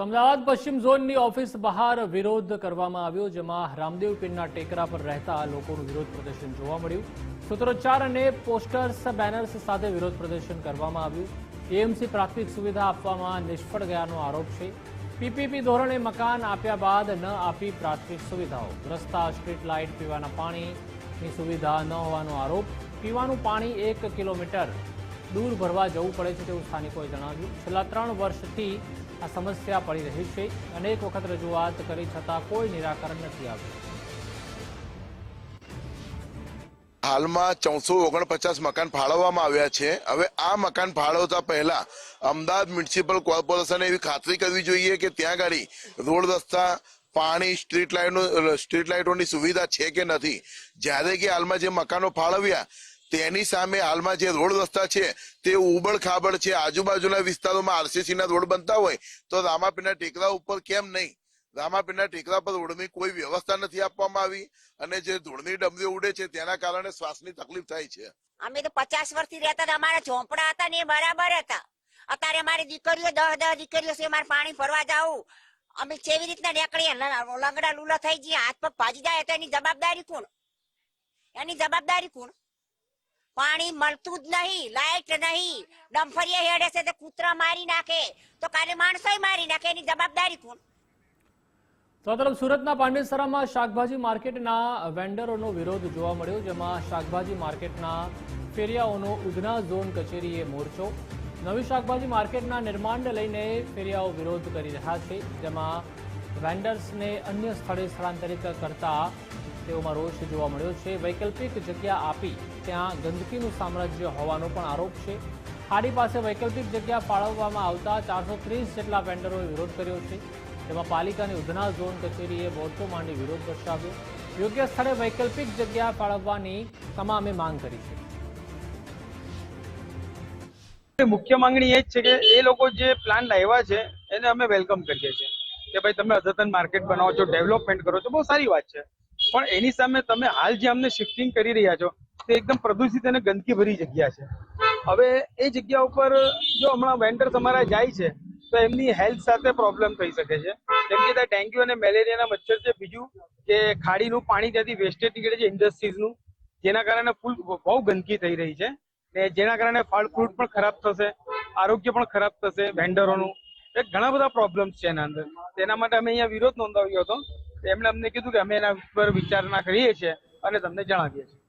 તો અમદાવાદ પશ્ચિમ ઝોનની ઓફિસ બહાર વિરોધ કરવામાં આવ્યો, જેમાં રામદેવ પીરના ટેકરા પર રહેતા લોકોનું વિરોધ પ્રદર્શન જોવા મળ્યું. સૂત્રોચ્ચાર અને પોસ્ટર્સ, બેનર્સ સાથે વિરોધ પ્રદર્શન કરવામાં આવ્યું. એએમસી પ્રાથમિક સુવિધા આપવામાં નિષ્ફળ ગયાનો આરોપ છે. પીપીપી ધોરણે મકાન આપ્યા બાદ ન આપી પ્રાથમિક સુવિધાઓ. રસ્તા, સ્ટ્રીટ લાઇટ, પીવાના પાણીની સુવિધા ન હોવાનો આરોપ. પીવાનું પાણી એક કિલોમીટર દૂર ભરવા જવું પડે છે તેવું સ્થાનિકોએ જણાવ્યું. છેલ્લા ત્રણ વર્ષથી આ સમસ્યા પડી રહી છે. અનેક વખત રજૂઆત કરી છતાં કોઈ નિરાકરણ નથી આવ્યું. હાલમાં ચૌદસો ઓગણપચાસ મકાન ફાળવવામાં આવ્યા છે. હવે આ મકાન ફાળવતા પહેલા અમદાવાદ મ્યુનિસિપલ કોર્પોરેશને એવી ખાતરી કરવી જોઈએ કે ત્યાં ગાડી રોડ રસ્તા, પાણી, સ્ટ્રીટ લાઇટો સ્ટ્રીટ લાઇટોની સુવિધા છે કે નથી. જ્યારે કે હાલમાં જે મકાનો ફાળવ્યા તેની સામે હાલમાં જે રોડ રસ્તા છે, તે ઉબડ છે. આજુબાજુના વિસ્તારોમાં આરસીસી ના રોડ બનતા હોય તો રામાપીના ટેકરા ઉપર કેમ નહીં? રામાપીના ટેકરા પર રોડની કોઈ વ્યવસ્થા નથી આપવામાં આવી અને જે ધૂળની ડમરીઓ ઉડે છે, તેના કારણે શ્વાસની તકલીફ થાય છે. અમે તો પચાસ વર્ષથી રહેતા હતા, અમારા ઝોંપડા હતા ને બરાબર હતા. અત્યારે મારી દીકરીઓ, દસ દસ દીકરીઓ છે, મારે પાણી ફરવા જાવું. અમે કેવી રીતના નીકળીએ? લંગડા લૂલા થઈ જઈએ હાથ પગ ભાજી જાય, તો એની જવાબદારી કોણ? એની જવાબદારી કોણ? પાણી મળતું જ નહીં લાઈટ નહીં. ડમ્ફરીએ હેડે છે તો કૂતરા મારી નાખે. તો કાલે માણસો મારી નાખે, એની જવાબદારી કોણ? તો તરફ સુરતના પાંડેસરામાં શાકભાજી માર્કેટના વેન્ડરોનો વિરોધ જોવા મળ્યો, જેમાં શાકભાજી માર્કેટના ફેરિયાઓનો ઉધના ઝોન કચેરીએ મોરચો. નવી શાકભાજી માર્કેટના નિર્માણને લઈને ફેરિયાઓ વિરોધ કરી રહ્યા છે, જેમાં વેન્ડર્સને અન્ય સ્થળે સ્થળાંતરિત કરતા તેઓમાં રોષ જોવા મળ્યો છે. વૈકલ્પિક જગ્યા આપી ત્યાં ગંદકીનું સામ્રાજ્ય હોવાનો પણ આરોપ છે. ખાડી પાસે વૈકલ્પિક જગ્યા ફાળવવામાં આવતા ચારસો ત્રીસ જેટલા વેન્ડરોએ વિરોધ કર્યો છે. તેમાં પાલિકાની ઉધના ઝોન કચેરીએ મોરચો માંડી વિરોધ દર્શાવ્યો. યોગ્ય સ્થળે વૈકલ્પિક જગ્યા ફાળવવાની તમામે માંગ કરી છે. મુખ્ય માંગણી એ જ છે કે એ લોકો જે પ્લાન લાવ્યા છે, એને અમે વેલકમ કરીએ છીએ. કે ભાઈ તમે અદ્યતન માર્કેટ બનાવો છો ડેવલપમેન્ટ કરો છો, બહુ સારી વાત છે. પણ એની સામે તમે હાલ જે અમને શિફ્ટિંગ કરી રહ્યા છો, તે એકદમ પ્રદૂષિત અને ગંદકી ભરી જગ્યા છે. હવે એ જગ્યા ઉપર જો હમણાં વેન્ડર તમારા જાય છે, તો એમની હેલ્થ સાથે પ્રોબ્લેમ થઈ શકે છે. જેમ કે ત્યાં ડેન્ગ્યુ અને મેલેરિયાના મચ્છર છે, બીજું કે ખાડીનું પાણી ત્યાંથી વેસ્ટેજ નીકળે છે ઇન્ડસ્ટ્રીઝનું જેના કારણે ફૂલ બહુ ગંદકી થઈ રહી છે. ને જેના કારણે ફળ ફ્રૂટ પણ ખરાબ થશે, આરોગ્ય પણ ખરાબ થશે વેન્ડરોનું એ ઘણા બધા પ્રોબ્લેમ્સ છે એના અંદર. તેના માટે અમે અહીંયા વિરોધ નોંધાવ્યો હતો. એમણે અમને કીધું કે અમે એના ઉપર વિચારણા કરીએ છીએ અને તમને જણાવીએ છીએ.